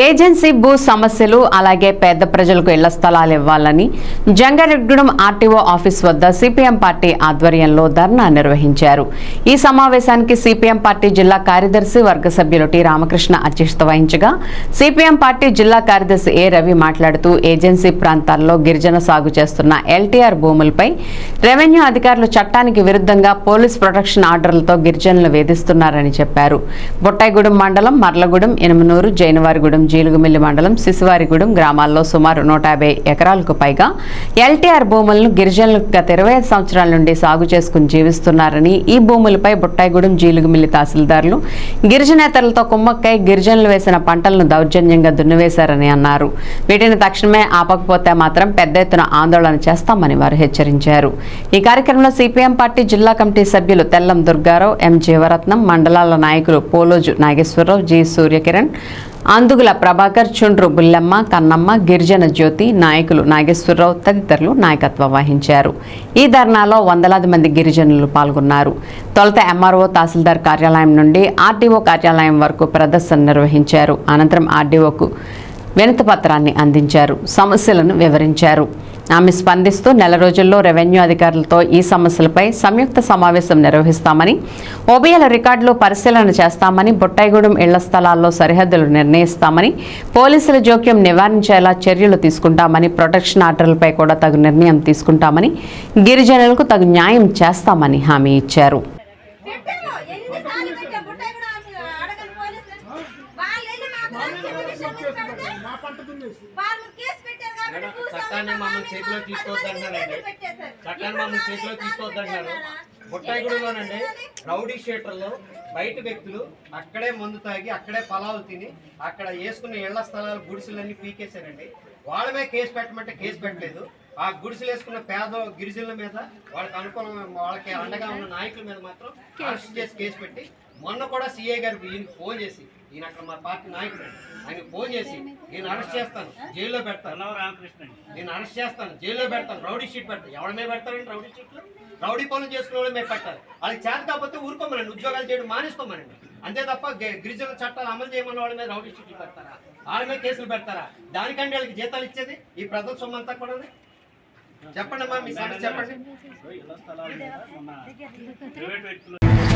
Agency భూ సమస్యలు అలాగే పేద ప్రజలకు ఇళ్ళ స్థలాలు ఇవ్వాలని జంగారెడ్గూడెం ఆర్టీఓ ఆఫీస్ వద్ద సిపిఎం పార్టీ ఆధ్వర్యంలో ధర్నా నిర్వహించారు. ఈ సమావేశానికి సిపిఎం పార్టీ జిల్లా కార్యదర్శి వర్గ సభ్యులు టి రామకృష్ణ అధ్యక్షత వహించగా సిపిఎం పార్టీ జిల్లా కార్యదర్శి ఏ రవి మాట్లాడుతూ ఏజెన్సీ ప్రాంతాల్లో గిరిజన సాగు చేస్తున్న ఎల్టీఆర్ భూములపై రెవెన్యూ అధికారులు చట్టానికి విరుద్ధంగా పోలీస్ ప్రొటెక్షన్ ఆర్డర్లతో గిరిజనులు వేధిస్తున్నారని చెప్పారు. బొట్టాయిగూడెం మండలం మర్లగూడెం ఇనుమనూరు జైనవారిగూడెం జీలుగుమిల్లి మండలం శిశువారిగూడెం గ్రామాల్లో సుమారు నూట యాభై ఎకరాలకు పైగా ఎల్టీఆర్ భూములను గిరిజనులు గత ఇరవై సంవత్సరాల నుండి సాగు చేసుకుని జీవిస్తున్నారని ఈ భూములపై బుట్టాయిగూడెం జీలుగుమిల్లి తహసీల్దారులు గిరిజనేతలతో కుమ్మక్కై గిరిజనులు వేసిన పంటలను దౌర్జన్యంగా దున్నివేశారని అన్నారు. వీటిని తక్షణమే ఆపకపోతే మాత్రం పెద్ద ఎత్తున ఆందోళన చేస్తామని వారు హెచ్చరించారు. ఈ కార్యక్రమంలో సిపిఎం పార్టీ జిల్లా కమిటీ సభ్యులు తెల్లం దుర్గారావు ఎం జీవరత్నం మండలాల నాయకులు పోలోజు నాగేశ్వరరావు జి సూర్యకిరణ్ అందుగుల ప్రభాకర్ చుండ్రు బుల్లమ్మ కన్నమ్మ గిరిజన జ్యోతి నాయకులు నాగేశ్వరరావు తదితరులు నాయకత్వం వహించారు. ఈ ధర్నాలో వందలాది మంది గిరిజనులు పాల్గొన్నారు. తొలుత ఎంఆర్ఓ తహసీల్దార్ కార్యాలయం నుండి ఆర్డీఓ కార్యాలయం వరకు ప్రదర్శన నిర్వహించారు. అనంతరం ఆర్డీఓకు వినతిపత్రాన్ని అందించారు. సమస్యలను వివరించారు. ఆమె స్పందిస్తూ నెల రోజుల్లో రెవెన్యూ అధికారులతో ఈ సమస్యలపై సంయుక్త సమావేశం నిర్వహిస్తామని ఓబీఎల రికార్డులు పరిశీలన చేస్తామని బొట్టాయిగూడెం ఇళ్ళ స్థలాల్లో సరిహద్దులు నిర్ణయిస్తామని పోలీసుల జోక్యం నివారించేలా చర్యలు తీసుకుంటామని ప్రొటెక్షన్ ఆర్డర్లపై కూడా తగు నిర్ణయం తీసుకుంటామని గిరిజనులకు తగు న్యాయం చేస్తామని హామీ ఇచ్చారు. వాళ్ళు కేసు పెట్టారు కాబట్టి చట్టాన్ని మమ్మల్ని చేతిలో పెట్టేశారు. చట్టాన్ని మమ్మల్ని చేతిలో తీసుకోవద్దన్నారు బుట్టాయిగూడలోనండి రౌడీ షీటర్లో బయట వ్యక్తులు అక్కడే మందు తాగి అక్కడే పొలాలు తిని అక్కడ వేసుకున్న ఇళ్ళ స్థలాలు గుడిసెలన్నీ పీకేశారండి. వాళ్ళ మీద కేసు పెట్టమంటే కేసు పెట్టలేదు. ఆ గుడిసెలు వేసుకున్న పేద గిరిజనుల మీద వాళ్ళకి అనుకూలం వాళ్ళకి అండగా ఉన్న నాయకుల మీద మాత్రం అరెస్ట్ చేసి కేసు పెట్టి మొన్న కూడా సిఐ గారికి ఈయన ఫోన్ చేసి ఈయన అక్కడ మా పార్టీ నాయకుడు ఆయన ఫోన్ చేసి నేను అరెస్ట్ చేస్తాను జైల్లో పెడతాను. రామకృష్ణ నేను అరెస్ట్ చేస్తాను జైల్లో పెడతాను రౌడీ షీట్ పెడతాను ఎవరి మీద పెడతారండి రౌడీ షీట్లు? రౌడీ పనులు చేసుకునే వాళ్ళ మీద పెట్టాలి వాళ్ళకి చేత కాకపోతే ఊరుకోమనండి ఉద్యోగాలు చేయడం మానేసుకోమనండి. అంతే తప్ప గి- గిరిజన చట్టాలు అమలు చేయమన్న వాళ్ళ మీద రౌడీ షీట్లు పెడతారా? వాళ్ళ మీద కేసులు పెడతారా? దానికంటే వాళ్ళకి జీతాలు ఇచ్చేది ఈ ప్రజల సొమ్ము అంతా కూడా చెప్పండి అమ్మా మీ సమస్య చెప్పండి.